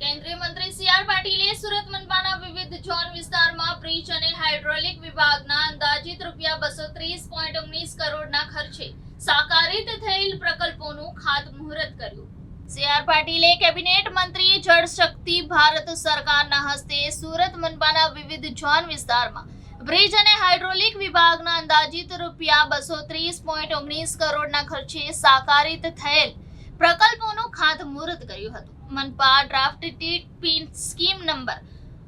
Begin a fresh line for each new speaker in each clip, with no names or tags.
કેન્દ્રીય મંત્રી C R પાટીલે સુરત મનપાના વિવિધ ઝોન વિસ્તારમાં બ્રિજ અને હાઇડ્રોલિક વિભાગના અંદાજિત રૂપિયા બસો ત્રીસ પોઈન્ટ ઓગણીસ કરોડના ખર્ચે સાકારિત થયેલ પ્રકલ્પોનું ખાતમુહૂર્ત કર્યું. સી પાટીલે કેબિનેટ મંત્રી જળ ભારત સરકારના હસ્તે સુરત મનપાના વિવિધ ઝોન વિસ્તારમાં બ્રિજ અને હાઇડ્રોલિક વિભાગના અંદાજિત રૂપિયા બસો ત્રીસ પોઈન્ટ ઓગણીસ કરોડના ખર્ચે સાકારિત થયેલ પ્રકલ્પોનું ખાતમુહૂર્ત કર્યું હતું. મનપા ડ્રાફ્ટ ટીટ સ્કીમ નંબર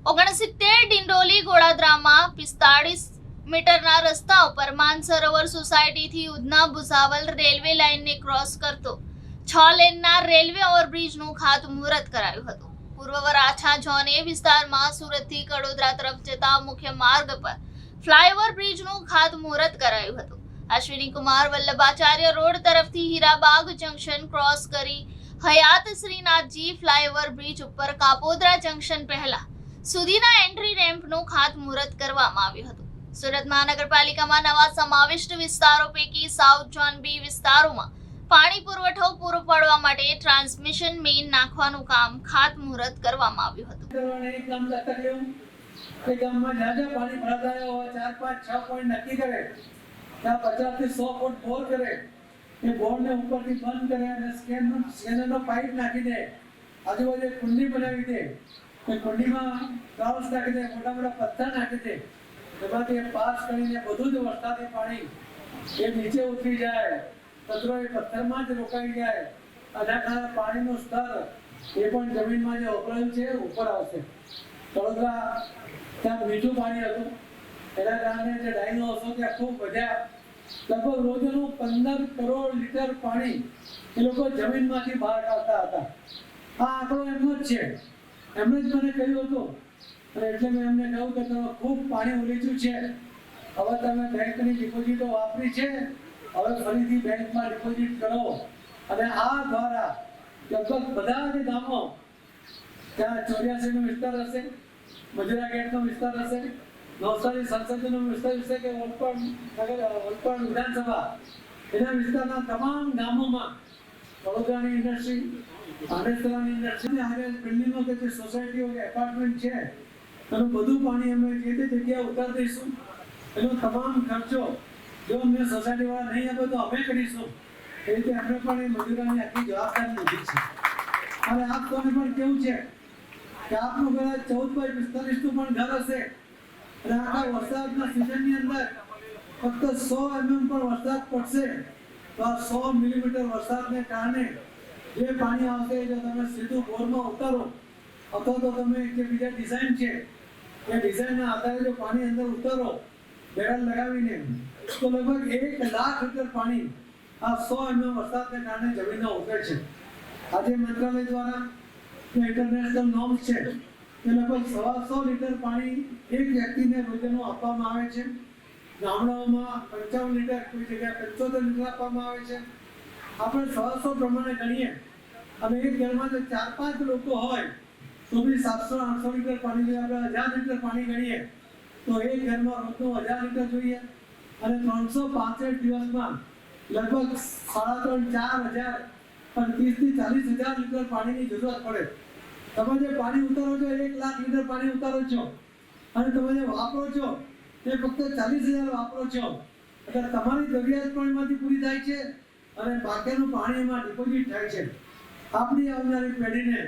ઓગણસિત્તેર ડિંડોલી ગોળાદરામાં પિસ્તાળીસ મીટરના રસ્તા ઉપર માનસરોવર સોસાયટીથી ઉધના ભુસાવલ રેલવે લાઇનને ક્રોસ કરતો. છ લેનના રેલવે ઓવરબ્રિજનું ખાતમુહૂર્ત કરાયું હતું. પૂર્વ વરાછા એ વિસ્તારમાં સુરતથી કડોદરા તરફ જતા મુખ્ય માર્ગ પર ફ્લાયઓવર બ્રિજનું ખાતમુહૂર્ત કરાયું હતું. અશ્વિની કુમાર વલ્લભાચાર્ય રોડ તરફથી હીરાબાગ જંકશન ક્રોસ કરી હયાત શ્રીનાથજી ફ્લાયઓવર બ્રિજ ઉપર કાપોદરા જંકશન પહેલા સુધીના એન્ટ્રી રેમ્પનું ખાતમુહૂર્ત કરવામાં આવ્યું હતું. સુરત મહાનગરપાલિકામાં નવા સમાવિષ્ટ વિસ્તારો પૈકી સાઉથ ઝોન બી વિસ્તારોમાં પાણી પુરવઠો પૂરો પાડવા માટે ટ્રાન્સમિશન મેઇન નાખવાનું કામ ખાતમુહૂર્ત કરવામાં આવ્યું હતું.
ગામમાં જ્યાં પાણી ભરાતા હોય, ચાર પાંચ, છ પોઈન્ટ નક્કી કરે, ત્યાં પચાસથી સો ફૂટ બોર કરે એ બોર્ડને ઉપરથી બંધ કરે અને સ્કેન સ્કેનરનો પાઇપ નાખી દે. આજુબાજુ કુંડી બનાવી દે. એ કુંડીમાં ગ્રાઉન્ડ નાખી દે, મોટા મોટા પથ્થર નાખી દે. એમાંથી પાસ કરીને બધું જ વરસાદી પાણી એ નીચે ઉતરી જાય. કચરો એ પથ્થરમાં જ રોકાઈ જાય. આના કારણે પાણીનું સ્તર એ પણ જમીનમાં જે ઓપરેલ છે, ઉપર આવશે. વડોદરા ત્યાં મીઠું પાણી હતું. એના કારણે જે ડાઈનો હતો ત્યાં ખૂબ વધ્યા. લગભગ રોજનું પંદર કરોડ લીટર પાણી એ લોકો જમીનમાંથી બહાર કાઢતા હતા. આ આંકડો એમનો જ છે. એમણે જ મને કહ્યું હતું. અને એટલે મેં એમને કહ્યું કે તમે ખૂબ પાણી ઉલેચ્યું છે. હવે તમે બેંકની ડિપોઝિટો વાપરી છે. હવે ફરીથી બેંકમાં ડિપોઝિટ કરો. અને આ દ્વારા લગભગ બધા જ ગામો, ત્યાં ચોર્યાસી નો વિસ્તાર હશે, મજુરા ગેટ નો વિસ્તાર હશે નવસારી સંસદનો વિસ્તાર છે કે ઓલપાડ નગર ઓલપાડ વિધાનસભા, એના વિસ્તારના તમામ ગામોમાં વડોદરાની ઇન્ડસ્ટ્રી આડેસરાની ઇન્ડસ્ટ્રી હવે બિલ્ડિંગો કે જે સોસાયટીઓ કે એપાર્ટમેન્ટ છે, એનું બધું પાણી અમે જે તે જગ્યાએ ઉતાર દઈશું. એનો તમામ ખર્ચો જો અમને સોસાયટી વાળા નહીં આપે તો અમે કરીશું. એ રીતે અમે પણ એ મજૂરાની આખી જવાબદારી લીધી છે. અને આપ કોને પણ કેવું છે કે આપનું કદાચ ચૌદ બાય પિસ્તાલીસનું પણ ઘર હશે અને વરસાદના સિઝનની અંદર ફક્ત સો એમએમ પણ વરસાદ પડશે. તો આ સો મિલીમીટર વરસાદને કારણે જે પાણી આવશે જો તમે સીધું બોરમાં ઉતારો, અથવા તો તમે જે બીજા ડિઝાઇન છે, એ ડિઝાઇનના આધારે જો પાણી અંદર ઉતારો, બેરલ લગાવીને, તો લગભગ એક લાખ લીટર પાણી આ સો એમએમ વરસાદને કારણે જમીનમાં ઉતરે છે. આજે મંત્રાલય દ્વારા ઇન્ટરનેશનલ નોર્મ્સ છે કે લગભગ સવાસો લીટર પાણી એક વ્યક્તિને રોજનું આપવામાં આવે છે. ગામડાઓમાં પંચાવન લીટર, કોઈ જગ્યાએ પંચોતેર લીટર આપવામાં આવે છે. આપણે સવાસો પ્રમાણે ગણીએ. અને એક ઘરમાં જો ચાર પાંચ લોકો હોય, તો બી સાતસો, આઠસો લીટર પાણી જોઈએ. આપણે હજાર લીટર પાણી ગણીએ, તો એક ઘરમાં રોજનું હજાર લીટર જોઈએ. અને ત્રણસો પાંસઠ દિવસમાં લગભગ સાડા ત્રણ ચાર હજાર પણ ત્રીસથી ચાલીસ હજાર લીટર પાણીની જરૂરત પડે. તમે જે પાણી ઉતારો છો, એક લાખ લીટર પાણી ઉતારો છો અને તમે જે વાપરો છો, તે ફક્ત ચાલીસ હજાર વાપરો છો. એટલે તમારી જરૂરિયાત પણ એમાંથી પૂરી થાય છે અને બાકીનું પાણી એમાં ડિપોઝિટ થાય છે. આપણી આવનારી પેઢીને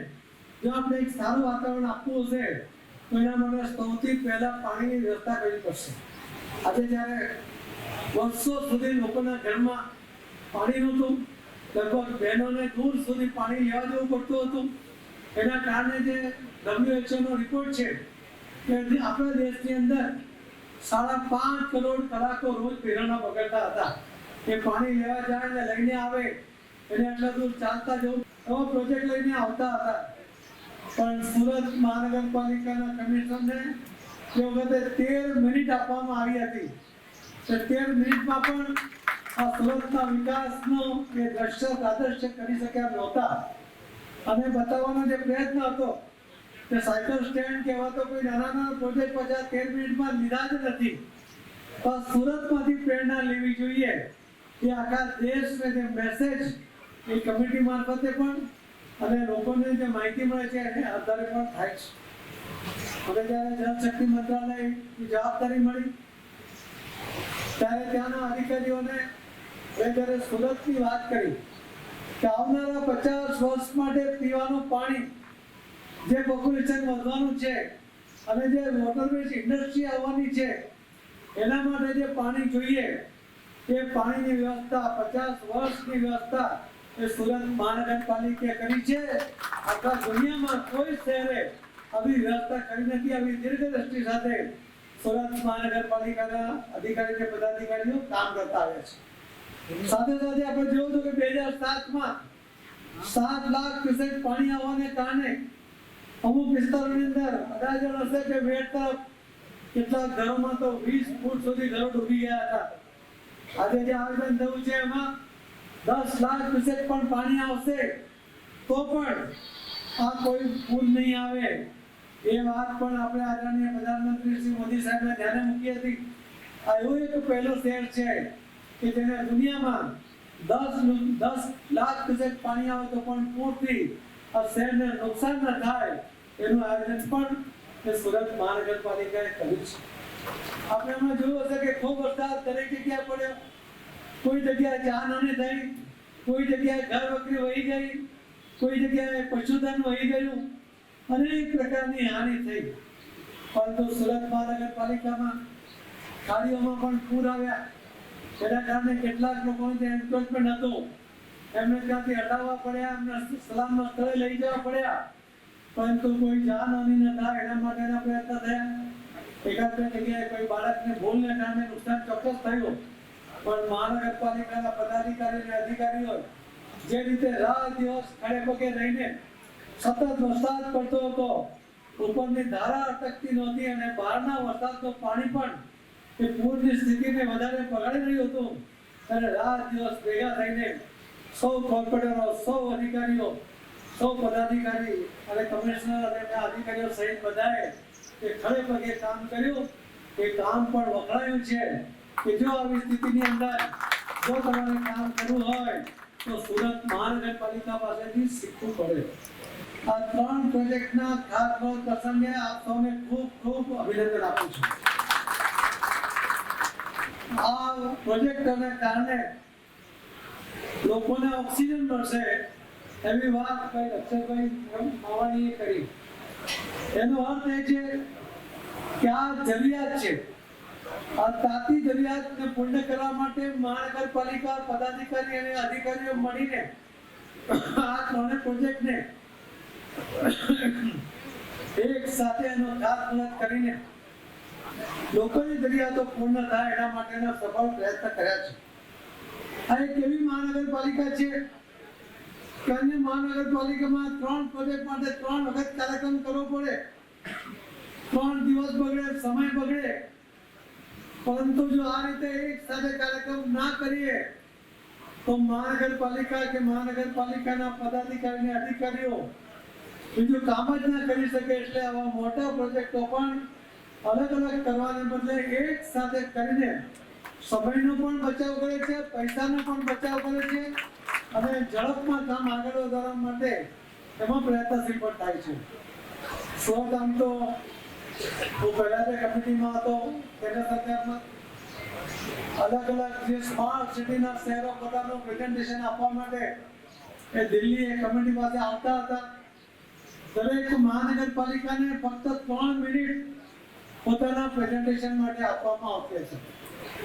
જો આપણે એક સારું વાતાવરણ આપવું હશે, તો એના માટે સૌથી પહેલા પાણીની વ્યવસ્થા કરવી પડશે. આજે જ્યારે વર્ષો સુધી લોકોના ઘરમાં પાણી નહોતું, લગભગ બહેનોને દૂર સુધી પાણી લેવા જવું પડતું હતું એના કારણે જે ડબ્લ્યુએચઓનો રિપોર્ટ છે કે આપણા દેશની અંદર સાડા પાંચ કરોડ કલાકો રોજ પીરણા પકડતા હતા. એ પાણી લેવા જાય ને લઈને આવે, એને આટલા દૂર ચાલતા જવું, એવો પ્રોજેક્ટ લઈને આવતા હતા. પણ સુરત મહાનગરપાલિકાના કમિશનરને તે વખતે તેર મિનિટ આપવામાં આવી હતી. તો તેર મિનિટમાં પણ આ સુરતના વિકાસનો એ દ્રશ્ય આદર્શ કરી શક્યા નહોતા. અને બતાવવાનો જે પ્રયત્ન હતો કે સાયકલ સ્ટેન્ડ કહેવાતો કોઈ નાના નાના પ્રોજેક્ટ પચાસ તેર મિનિટમાં લીધા જ નથી. પણ સુરતમાંથી પ્રેરણા લેવી જોઈએ કે આખા દેશને જે મેસેજ એ કમિટી મારફતે પણ અને લોકોને જે માહિતી મળે છે એને આધારે પણ થાય છે. હવે જ્યારે જળશક્તિ મંત્રાલયની જવાબદારી મળી, ત્યારે ત્યાંના અધિકારીઓને મેં જ્યારે સુરતની વાત કરી કે આવનારા પચાસ વર્ષ માટે પીવાનું પાણી જે પોપ્યુલેશન વધવાનું છે અને જે વોટરવેઝ ઇન્ડસ્ટ્રી આવવાની છે, એના માટે જે પાણી જોઈએ, એ પાણીની વ્યવસ્થા, પચાસ વર્ષની વ્યવસ્થા એ સુરત મહાનગરપાલિકાએ કરી છે. આખા દુનિયામાં કોઈ શહેરે આવી વ્યવસ્થા કરી નથી, આવી દીર્ઘદ્રષ્ટિ સાથે સુરત મહાનગરપાલિકાના અધિકારી કે પદાધિકારીઓ કામ કરતા આવે છે. સાથે સાથે આપણે જોયું હતું કે બે હજાર સાતમાં સાત લાખ ક્યુસેક પાણી આવવાને કારણે અમુક વિસ્તારોની અંદર અડાજણ હશે કે વેટ તરફ કેટલાક ઘરોમાં તો વીસ ફૂટ સુધી ઘરો ડૂબી ગયા હતા. આજે જે આયોજન થયું છે એમાં દસ લાખ ક્યુસેક પણ પાણી આવશે તો પણ આ કોઈ પૂર નહીં આવે. એ વાત પણ આપણે આદરણીય પ્રધાનમંત્રી શ્રી મોદી સાહેબને ધ્યાને મૂકી હતી. આ એવું એક પહેલો શહેર છે. કે જેને દુનિયામાં દસ દસ લાખ ક્યુસેક પાણી આવે તો પણ પૂરથી આ શહેરને નુકસાન ન થાય એનું આયોજન પણ એ સુરત મહાનગરપાલિકાએ કર્યું છે. આપણે હમણાં જોયું હશે કે ખૂબ વરસાદ દરેક જગ્યાએ પડ્યો? કોઈ જગ્યાએ જાનહાનિ થઈ કોઈ જગ્યાએ ઘર વકરી વહી ગઈ, કોઈ જગ્યાએ પશુધન વહી ગયું, અનેક પ્રકારની હાનિ થઈ. પરંતુ સુરત મહાનગરપાલિકામાં ખાડીઓમાં પણ પૂર આવ્યા. જેના કારણે કેટલાક લોકોને ત્યાં એન્ક્રોચમેન્ટ હતું એમને ત્યાંથી હટાવવા પડ્યા, એમને સલામત સ્થળે લઈ જવા પડ્યા. પરંતુ કોઈ જાનહાનિ ન થાય, એના માટેના પ્રયત્ન થયા. એકાદ બે જગ્યાએ કોઈ બાળકને ભૂલને કારણે નુકસાન ચોક્કસ થયું. પણ મહાનગરપાલિકાના પદાધિકારી અને અધિકારીઓ જે રીતે રાત દિવસ ખડે પગે રહીને સતત વરસાદ પડતો હતો, ઉપરની ધારા અટકતી નહોતી અને બહારના વરસાદનું પાણી પણ એ પૂરની સ્થિતિને વધારે પગાડી રહ્યો હતો. ત્યારે રાત દિવસ ભેગા થઈને સૌ કોર્પોરેટરો, સૌ અધિકારીઓ, સૌ પદાધિકારી અને કમિશનર અને એમના અધિકારીઓ સહિત બધાએ એ ખડે પગે કામ કર્યું, એ કામ પણ વખણાયું છે કે જો આવી સ્થિતિની અંદર જો તમારે કામ કરવું હોય, તો સુરત મહાનગરપાલિકા પાસેથી શીખવું પડે. આ ત્રણ પ્રોજેક્ટના ખાસ પ્રસંગે આપ સૌને ખૂબ ખૂબ અભિનંદન આપું છું. આ પ્રોજેક્ટોને કારણે લોકોને ઓક્સિજન મળશે એવી વાત ભાઈ અક્ષરભાઈ માવાણીએ કરી. એનો અર્થ એ છે કે આ જરૂરિયાત છે. આ તાતી જરૂરિયાતને પૂર્ણ કરવા માટે મહાનગરપાલિકા, પદાધિકારી અને અધિકારીઓ મળીને આ ત્રણે પ્રોજેક્ટને એક સાથે એનો ખાસ કરીને લોકોની જરૂરિયાતો પૂર્ણ થાય એના માટેના સફળ પ્રયત્ન કર્યા છે. આ એક મહાનગરપાલિકા છે કે મહાનગરપાલિકામાં ત્રણ પ્રોજેક્ટ માટે ત્રણ વખત કાર્યક્રમ કરવો પડે. ત્રણ દિવસ બગડે, સમય બગડે. પરંતુ જો આ રીતે એક સાથે કાર્યક્રમ ના કરીએ, તો મહાનગરપાલિકા કે મહાનગરપાલિકાના પદાધિકારી અધિકારીઓ બીજું કામ જ ના કરી શકે એટલે આવા મોટા પ્રોજેક્ટો પણ અલગ અલગ કરવાને બદલે એક સાથે કરીને સમયનો પણ બચાવ કરે છે, પૈસાનો પણ બચાવ કરે છે અને ઝડપમાં કામ આગળ વધારવા માટે એમાં પ્રયત્નશીલ પણ થાય છે. સો કામ તો હું પહેલા જે કમિટીમાં હતો કેન્દ્ર સરકારમાં અલગ અલગ જે સ્માર્ટ સિટીના શહેરો પોતાનું પ્રેઝન્ટેશન આપવા માટે એ દિલ્હી એ કમિટી પાસે આવતા હતા. દરેક મહાનગરપાલિકાને ફક્ત ત્રણ મિનિટ પોતાના પ્રેઝન્ટેશન માટે આપવામાં આવતી છે